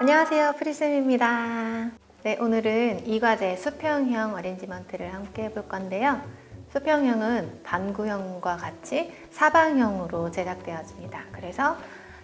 안녕하세요. 프리쌤입니다. 네, 오늘은 이 과제 수평형 어레인지먼트를 함께 해볼 건데요. 수평형은 반구형과 같이 사방형으로 제작되었습니다. 그래서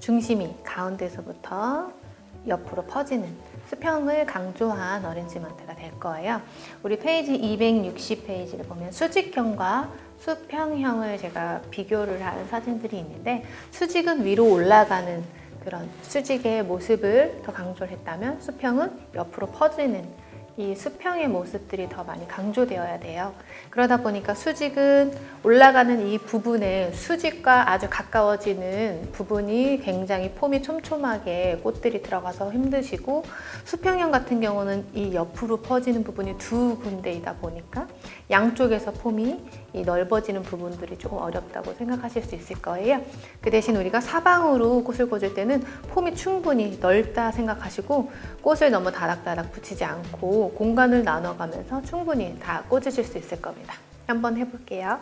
중심이 가운데서부터 옆으로 퍼지는 수평을 강조한 어레인지먼트가 될 거예요. 우리 페이지 260페이지를 보면 수직형과 수평형을 제가 비교를 한 사진들이 있는데 수직은 위로 올라가는 그런 수직의 모습을 더 강조를 했다면 수평은 옆으로 퍼지는 이 수평의 모습들이 더 많이 강조되어야 돼요. 그러다 보니까 수직은 올라가는 이 부분에 수직과 아주 가까워지는 부분이 굉장히 폼이 촘촘하게 꽃들이 들어가서 힘드시고 수평형 같은 경우는 이 옆으로 퍼지는 부분이 두 군데이다 보니까 양쪽에서 폼이 이 넓어지는 부분들이 조금 어렵다고 생각하실 수 있을 거예요. 그 대신 우리가 사방으로 꽃을 꽂을 때는 폼이 충분히 넓다 생각하시고 꽃을 너무 다닥다닥 붙이지 않고 공간을 나눠가면서 충분히 다 꽂으실 수 있을 겁니다. 한번 해볼게요.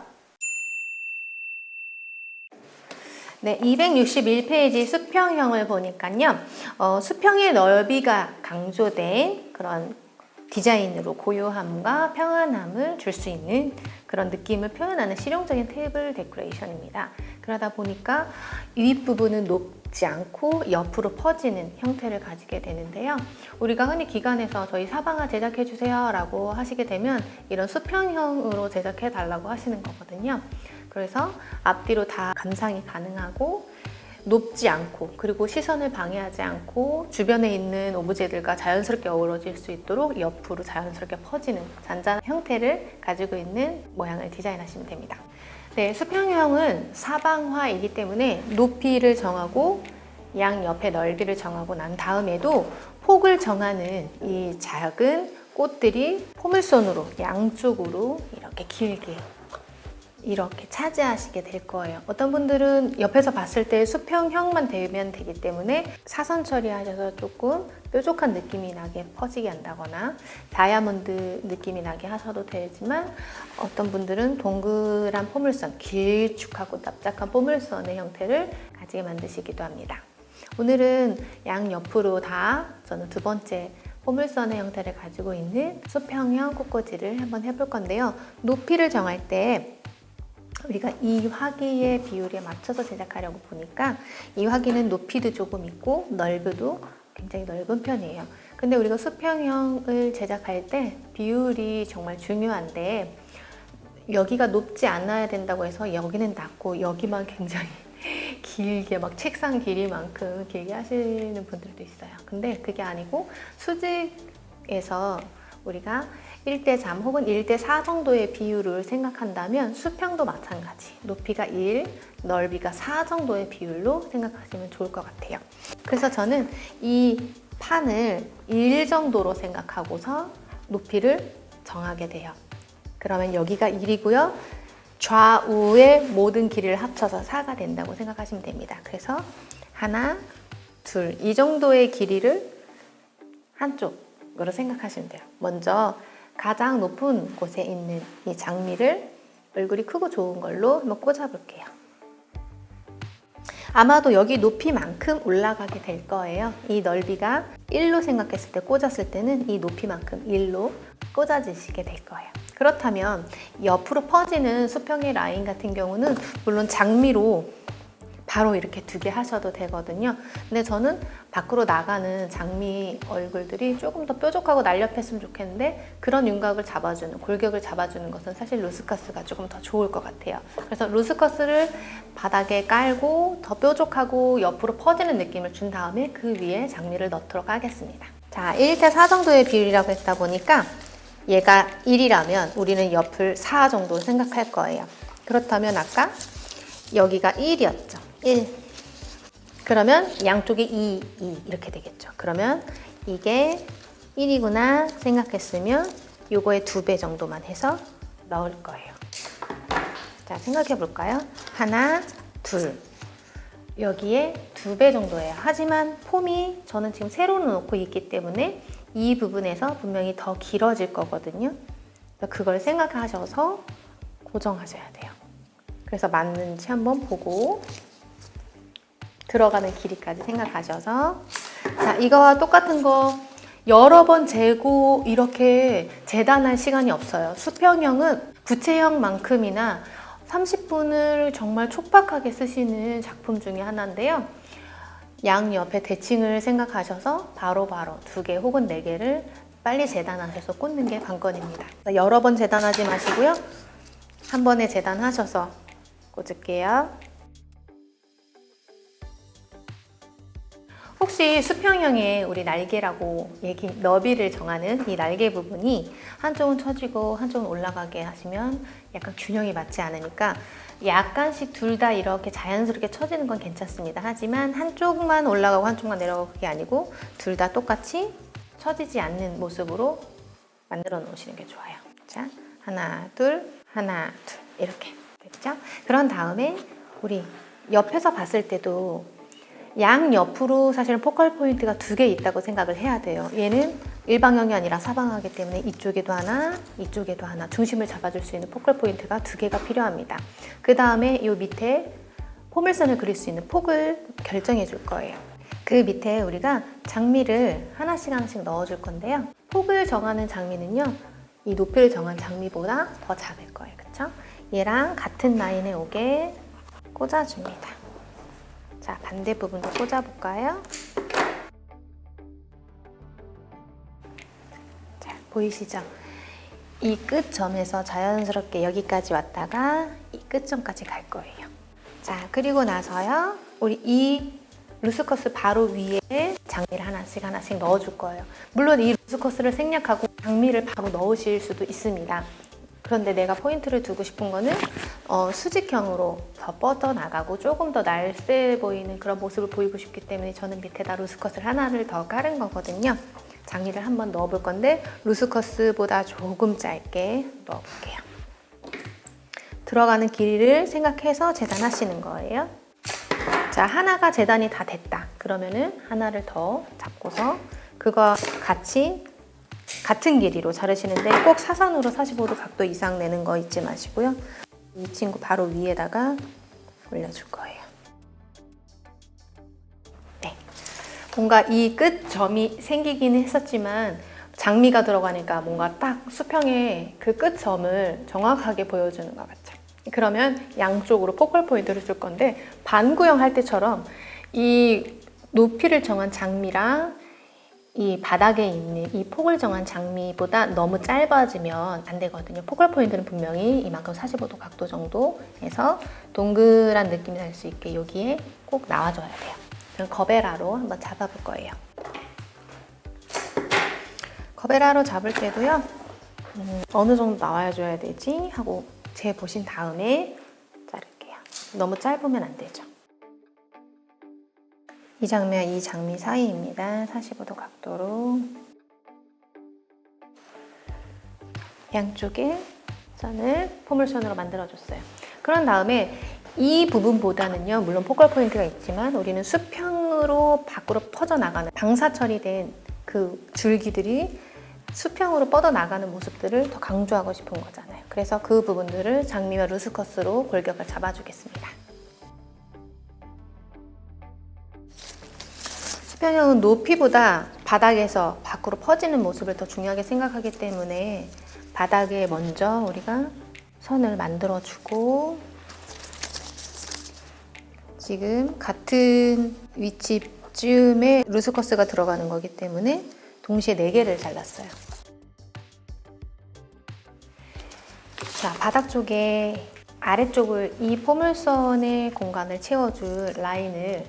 네, 261페이지 수평형을 보니까요. 어, 수평의 넓이가 강조된 그런 디자인으로 고요함과 평안함을 줄 수 있는 그런 느낌을 표현하는 실용적인 테이블 데코레이션입니다. 그러다 보니까 윗부분은 높지 않고 옆으로 퍼지는 형태를 가지게 되는데요. 우리가 흔히 기관에서 저희 사방화 제작해 주세요 라고 하시게 되면 이런 수평형으로 제작해 달라고 하시는 거거든요. 그래서 앞뒤로 다 감상이 가능하고 높지 않고 그리고 시선을 방해하지 않고 주변에 있는 오브제들과 자연스럽게 어우러질 수 있도록 옆으로 자연스럽게 퍼지는 잔잔한 형태를 가지고 있는 모양을 디자인하시면 됩니다. 네, 수평형은 사방화이기 때문에 높이를 정하고 양 옆의 넓이를 정하고 난 다음에도 폭을 정하는 이 작은 꽃들이 포물선으로 양쪽으로 이렇게 길게 이렇게 차지하시게 될 거예요. 어떤 분들은 옆에서 봤을 때 수평형만 되면 되기 때문에 사선 처리하셔서 조금 뾰족한 느낌이 나게 퍼지게 한다거나 다이아몬드 느낌이 나게 하셔도 되지만 어떤 분들은 동그란 포물선, 길쭉하고 납작한 포물선의 형태를 가지게 만드시기도 합니다. 오늘은 양 옆으로 다 저는 두 번째 포물선의 형태를 가지고 있는 수평형 꽃꽂이를 한번 해볼 건데요. 높이를 정할 때 우리가 이 화기의 비율에 맞춰서 제작하려고 보니까 이 화기는 높이도 조금 있고 넓이도 굉장히 넓은 편이에요. 근데 우리가 수평형을 제작할 때 비율이 정말 중요한데 여기가 높지 않아야 된다고 해서 여기는 낮고 여기만 굉장히 길게 막 책상 길이만큼 길게 하시는 분들도 있어요. 근데 그게 아니고 수직에서 우리가 1대3 혹은 1대4 정도의 비율을 생각한다면 수평도 마찬가지. 높이가 1, 넓이가 4 정도의 비율로 생각하시면 좋을 것 같아요. 그래서 저는 이 판을 1 정도로 생각하고서 높이를 정하게 돼요. 그러면 여기가 1이고요. 좌우의 모든 길이를 합쳐서 4가 된다고 생각하시면 됩니다. 그래서 하나, 둘, 이 정도의 길이를 한쪽으로 생각하시면 돼요. 먼저 가장 높은 곳에 있는 이 장미를 얼굴이 크고 좋은 걸로 한번 꽂아볼게요. 아마도 여기 높이만큼 올라가게 될 거예요. 이 넓이가 1로 생각했을 때 꽂았을 때는 이 높이만큼 1로 꽂아지시게 될 거예요. 그렇다면 옆으로 퍼지는 수평의 라인 같은 경우는 물론 장미로 바로 이렇게 두 개 하셔도 되거든요. 근데 저는 밖으로 나가는 장미 얼굴들이 조금 더 뾰족하고 날렵했으면 좋겠는데 그런 윤곽을 잡아주는 골격을 잡아주는 것은 사실 루스커스가 조금 더 좋을 것 같아요. 그래서 루스커스를 바닥에 깔고 더 뾰족하고 옆으로 퍼지는 느낌을 준 다음에 그 위에 장미를 넣도록 하겠습니다. 자, 1대 4 정도의 비율이라고 했다 보니까 얘가 1이라면 우리는 옆을 4 정도 생각할 거예요. 그렇다면 아까 여기가 1이었죠. 1. 그러면 양쪽이 2, 2 이렇게 되겠죠. 그러면 이게 1이구나 생각했으면 요거의 두 배 정도만 해서 넣을 거예요. 자, 생각해 볼까요? 하나, 둘. 여기에 두 배 정도예요. 하지만 폼이 저는 지금 세로로 놓고 있기 때문에 이 부분에서 분명히 더 길어질 거거든요. 그걸 생각하셔서 고정하셔야 돼요. 그래서 맞는지 한번 보고 들어가는 길이까지 생각하셔서 자, 이거와 똑같은 거 여러 번 재고 이렇게 재단할 시간이 없어요. 수평형은 구체형만큼이나 30분을 정말 촉박하게 쓰시는 작품 중에 하나인데요. 양 옆에 대칭을 생각하셔서 바로바로 두 개 혹은 네 개를 빨리 재단하셔서 꽂는 게 관건입니다. 여러 번 재단하지 마시고요. 한 번에 재단하셔서 꽂을게요. 혹시 수평형의 우리 날개라고 얘기 너비를 정하는 이 날개 부분이 한쪽은 처지고 한쪽은 올라가게 하시면 약간 균형이 맞지 않으니까 약간씩 둘 다 이렇게 자연스럽게 처지는 건 괜찮습니다. 하지만 한쪽만 올라가고 한쪽만 내려가고 그게 아니고 둘 다 똑같이 처지지 않는 모습으로 만들어 놓으시는 게 좋아요. 자, 하나, 둘, 하나, 둘 이렇게 됐죠? 그런 다음에 우리 옆에서 봤을 때도 양 옆으로 사실은 포컬 포인트가 두 개 있다고 생각을 해야 돼요. 얘는 일방향이 아니라 사방하기 때문에 이쪽에도 하나, 이쪽에도 하나 중심을 잡아줄 수 있는 포컬 포인트가 두 개가 필요합니다. 그 다음에 이 밑에 포물선을 그릴 수 있는 폭을 결정해 줄 거예요. 그 밑에 우리가 장미를 하나씩 하나씩 넣어 줄 건데요. 폭을 정하는 장미는요. 이 높이를 정한 장미보다 더 작을 거예요. 그쵸? 얘랑 같은 라인에 오게 꽂아줍니다. 자, 반대 부분도 꽂아볼까요? 자, 보이시죠? 이 끝점에서 자연스럽게 여기까지 왔다가 이 끝점까지 갈 거예요. 자, 그리고 나서요. 우리 이 루스커스 바로 위에 장미를 하나씩 하나씩 넣어줄 거예요. 물론 이 루스커스를 생략하고 장미를 바로 넣으실 수도 있습니다. 그런데 내가 포인트를 두고 싶은 거는 어, 수직형으로 더 뻗어나가고 조금 더 날쌔 보이는 그런 모습을 보이고 싶기 때문에 저는 밑에다 루스컷을 하나를 더 깔은 거거든요. 장미를 한번 넣어볼 건데 루스커스보다 조금 짧게 넣어볼게요. 들어가는 길이를 생각해서 재단하시는 거예요. 자, 하나가 재단이 다 됐다. 그러면은 하나를 더 잡고서 그거 같이 같은 길이로 자르시는데 꼭 사선으로 45도 각도 이상 내는 거 잊지 마시고요. 이 친구 바로 위에다가 올려줄 거예요. 네. 뭔가 이 끝점이 생기기는 했었지만 장미가 들어가니까 뭔가 딱 수평의 그 끝점을 정확하게 보여주는 것 같죠. 그러면 양쪽으로 포컬 포인트를 줄 건데 반구형 할 때처럼 이 높이를 정한 장미랑 이 바닥에 있는 이 폭을 정한 장미보다 너무 짧아지면 안 되거든요. 포컬 포인트는 분명히 이만큼 45도 각도 정도에서 동그란 느낌이 날 수 있게 여기에 꼭 나와줘야 돼요. 그럼 거베라로 한번 잡아볼 거예요. 거베라로 잡을 때도요. 음, 어느 정도 나와줘야 되지 하고 재보신 다음에 자를게요. 너무 짧으면 안 되죠. 이 장면, 이 장미 사이입니다. 45도 각도로 양쪽에 선을 포물선으로 만들어줬어요. 그런 다음에 이 부분보다는요, 물론 포컬 포인트가 있지만 우리는 수평으로 밖으로 퍼져나가는 방사 처리된 그 줄기들이 수평으로 뻗어나가는 모습들을 더 강조하고 싶은 거잖아요. 그래서 그 부분들을 장미와 루스커스로 골격을 잡아주겠습니다. 수평형은 높이보다 바닥에서 밖으로 퍼지는 모습을 더 중요하게 생각하기 때문에 바닥에 먼저 우리가 선을 만들어주고 지금 같은 위치쯤에 루스커스가 들어가는 거기 때문에 동시에 4개를 잘랐어요. 자, 바닥 쪽에 아래쪽을 이 포물선의 공간을 채워줄 라인을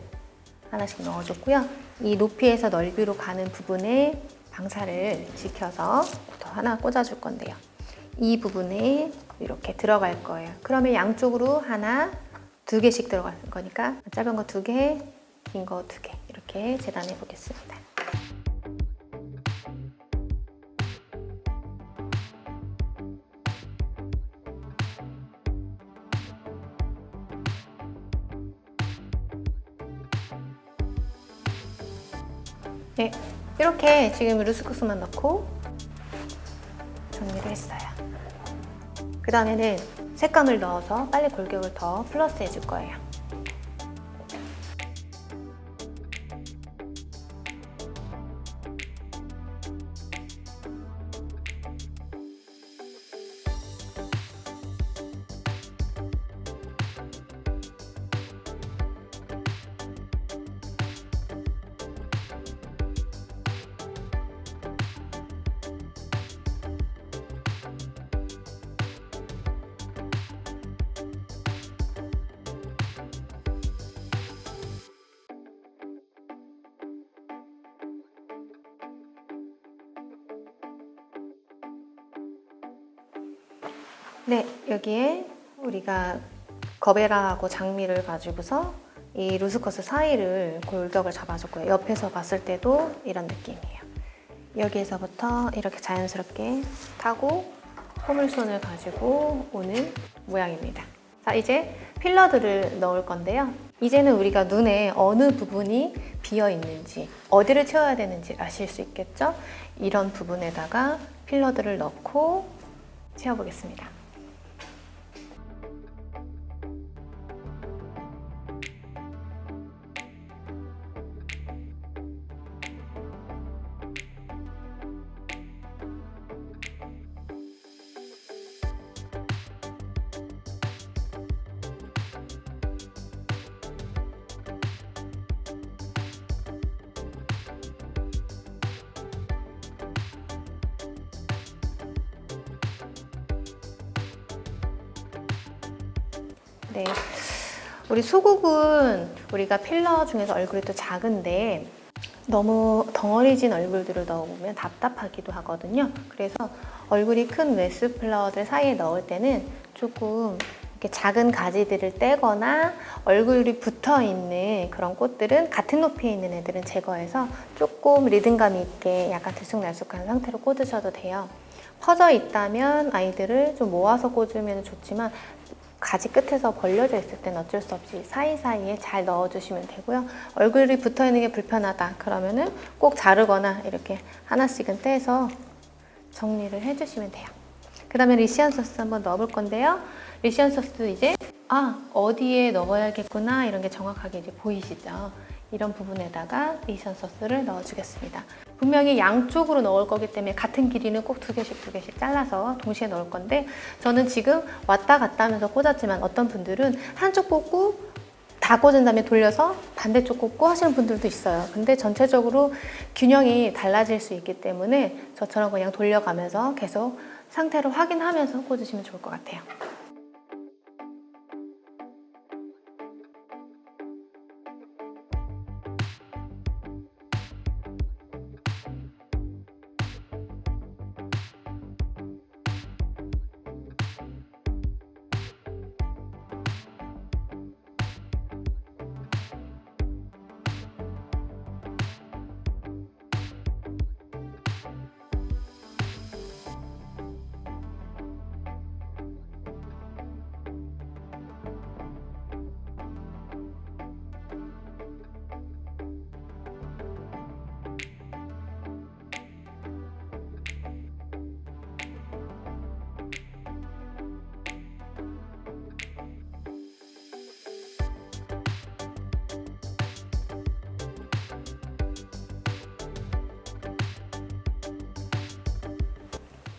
하나씩 넣어줬고요. 이 높이에서 넓이로 가는 부분에 방사를 지켜서 더 하나 꽂아줄 건데요. 이 부분에 이렇게 들어갈 거예요. 그러면 양쪽으로 하나, 두 개씩 들어갈 거니까 짧은 거 두 개, 긴 거 두 개 이렇게 재단해 보겠습니다. 네, 이렇게 지금 루스쿠스만 넣고 정리를 했어요. 그 다음에는 색감을 넣어서 빨리 골격을 더 플러스 해줄 거예요. 네, 여기에 우리가 거베라하고 장미를 가지고서 이 루스커스 사이를 골격을 잡아줬고요. 옆에서 봤을 때도 이런 느낌이에요. 여기에서부터 이렇게 자연스럽게 타고 포물선을 가지고 오는 모양입니다. 자, 이제 필러들을 넣을 건데요. 이제는 우리가 눈에 어느 부분이 비어 있는지, 어디를 채워야 되는지 아실 수 있겠죠? 이런 부분에다가 필러들을 넣고 채워보겠습니다. 네. 우리 수국은 우리가 필러 중에서 얼굴이 또 작은데 너무 덩어리진 얼굴들을 넣어보면 답답하기도 하거든요. 그래서 얼굴이 큰 웨스 플라워들 사이에 넣을 때는 조금 이렇게 작은 가지들을 떼거나 얼굴이 붙어 있는 그런 꽃들은 같은 높이에 있는 애들은 제거해서 조금 리듬감 있게 약간 들쑥날쑥한 상태로 꽂으셔도 돼요. 퍼져 있다면 아이들을 좀 모아서 꽂으면 좋지만 가지 끝에서 벌려져 있을 땐 어쩔 수 없이 사이사이에 잘 넣어주시면 되고요. 얼굴이 붙어 있는 게 불편하다 그러면은 꼭 자르거나 이렇게 하나씩은 떼서 정리를 해주시면 돼요. 그 다음에 리시안 소스 한번 넣어볼 건데요. 리시안 소스도 이제 아 어디에 넣어야겠구나 이런 게 정확하게 이제 보이시죠? 이런 부분에다가 리시안 소스를 넣어주겠습니다. 분명히 양쪽으로 넣을 거기 때문에 같은 길이는 꼭 두 개씩 두 개씩 잘라서 동시에 넣을 건데 저는 지금 왔다 갔다 하면서 꽂았지만 어떤 분들은 한쪽 꽂고 다 꽂은 다음에 돌려서 반대쪽 꽂고 하시는 분들도 있어요. 근데 전체적으로 균형이 달라질 수 있기 때문에 저처럼 그냥 돌려가면서 계속 상태를 확인하면서 꽂으시면 좋을 것 같아요.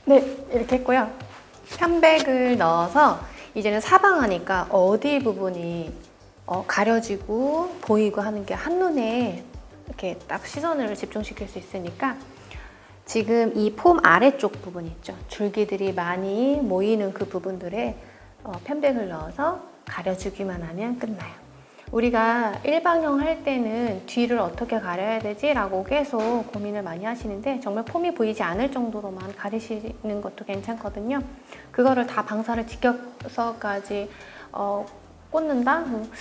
네, 이렇게 했고요. 편백을 넣어서 이제는 사방하니까 어디 부분이 어, 가려지고 보이고 하는 게 한눈에 이렇게 딱 시선을 집중시킬 수 있으니까 지금 이 폼 아래쪽 부분 있죠. 줄기들이 많이 모이는 그 부분들에 어, 편백을 넣어서 가려주기만 하면 끝나요. 우리가 일방형 할 때는 뒤를 어떻게 가려야 되지? 라고 계속 고민을 많이 하시는데 정말 폼이 보이지 않을 정도로만 가리시는 것도 괜찮거든요. 그거를 다 방사를 지켜서까지 어, 꽂는다? 음,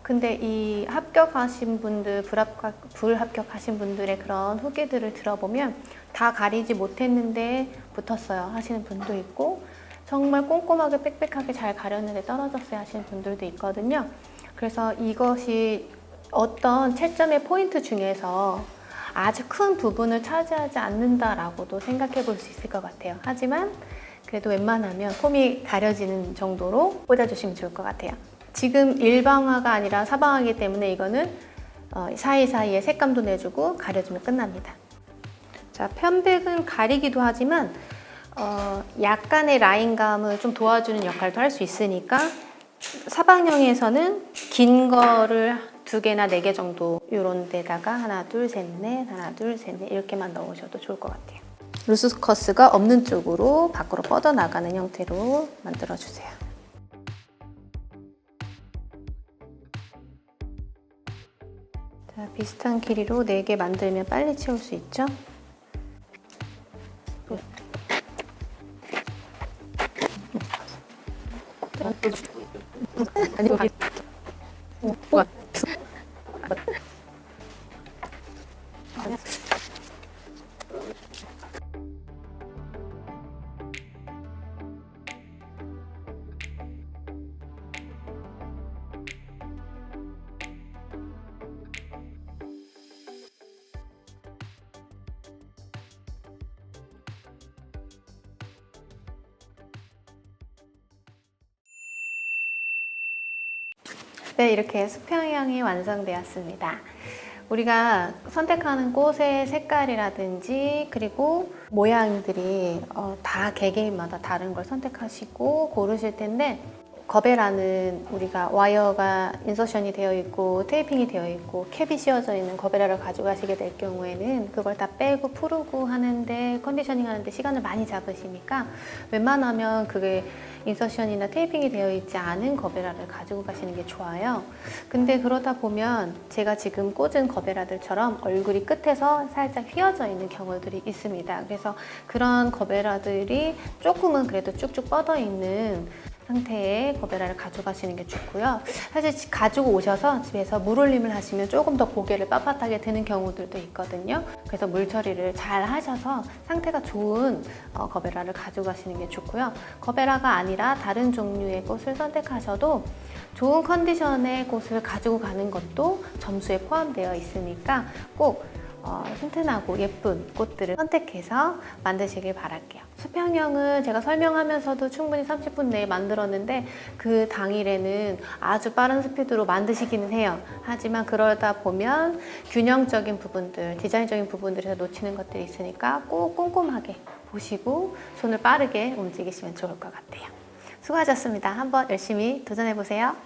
근데 이 합격하신 분들, 불합격, 불합격하신 분들의 그런 후기들을 들어보면 다 가리지 못했는데 붙었어요 하시는 분도 있고 정말 꼼꼼하게 빽빽하게 잘 가렸는데 떨어졌어요 하시는 분들도 있거든요. 그래서 이것이 어떤 채점의 포인트 중에서 아주 큰 부분을 차지하지 않는다라고도 생각해 볼 수 있을 것 같아요. 하지만 그래도 웬만하면 폼이 가려지는 정도로 꽂아주시면 좋을 것 같아요. 지금 일방화가 아니라 사방화이기 때문에 이거는 어, 사이사이에 색감도 내주고 가려주면 끝납니다. 자, 편백은 가리기도 하지만 어, 약간의 라인감을 좀 도와주는 역할도 할 수 있으니까 사방형에서는 긴 거를 두 개나 네 개 정도 이런 데다가 하나 둘 셋 넷 하나 둘 셋 넷 이렇게만 넣으셔도 좋을 것 같아요. 루스커스가 없는 쪽으로 밖으로 뻗어 나가는 형태로 만들어 주세요. 자, 비슷한 길이로 네개 만들면 빨리 채울 수 있죠? 아 네, 이렇게 수평형이 완성되었습니다. 우리가 선택하는 꽃의 색깔이라든지 그리고 모양들이 어, 다 개개인마다 다른 걸 선택하시고 고르실 텐데 거베라는 우리가 와이어가 인서션이 되어 있고 테이핑이 되어 있고 캡이 씌워져 있는 거베라를 가져가시게 될 경우에는 그걸 다 빼고 푸르고 하는데 컨디셔닝 하는데 시간을 많이 잡으시니까 웬만하면 그게 인서션이나 테이핑이 되어 있지 않은 거베라를 가지고 가시는 게 좋아요. 근데 그러다 보면 제가 지금 꽂은 거베라들처럼 얼굴이 끝에서 살짝 휘어져 있는 경우들이 있습니다. 그래서 그런 거베라들이 조금은 그래도 쭉쭉 뻗어 있는 상태의 거베라를 가져가시는 게 좋고요. 사실 지- 가지고 오셔서 집에서 물올림을 하시면 조금 더 고개를 빳빳하게 드는 경우들도 있거든요. 그래서 물 처리를 잘 하셔서 상태가 좋은 어, 거베라를 가져가시는 게 좋고요. 거베라가 아니라 다른 종류의 꽃을 선택하셔도 좋은 컨디션의 꽃을 가지고 가는 것도 점수에 포함되어 있으니까 꼭 어, 튼튼하고 예쁜 꽃들을 선택해서 만드시길 바랄게요. 수평형을 제가 설명하면서도 충분히 30분 내에 만들었는데 그 당일에는 아주 빠른 스피드로 만드시기는 해요. 하지만 그러다 보면 균형적인 부분들, 디자인적인 부분들에서 놓치는 것들이 있으니까 꼭 꼼꼼하게 보시고 손을 빠르게 움직이시면 좋을 것 같아요. 수고하셨습니다. 한번 열심히 도전해 보세요.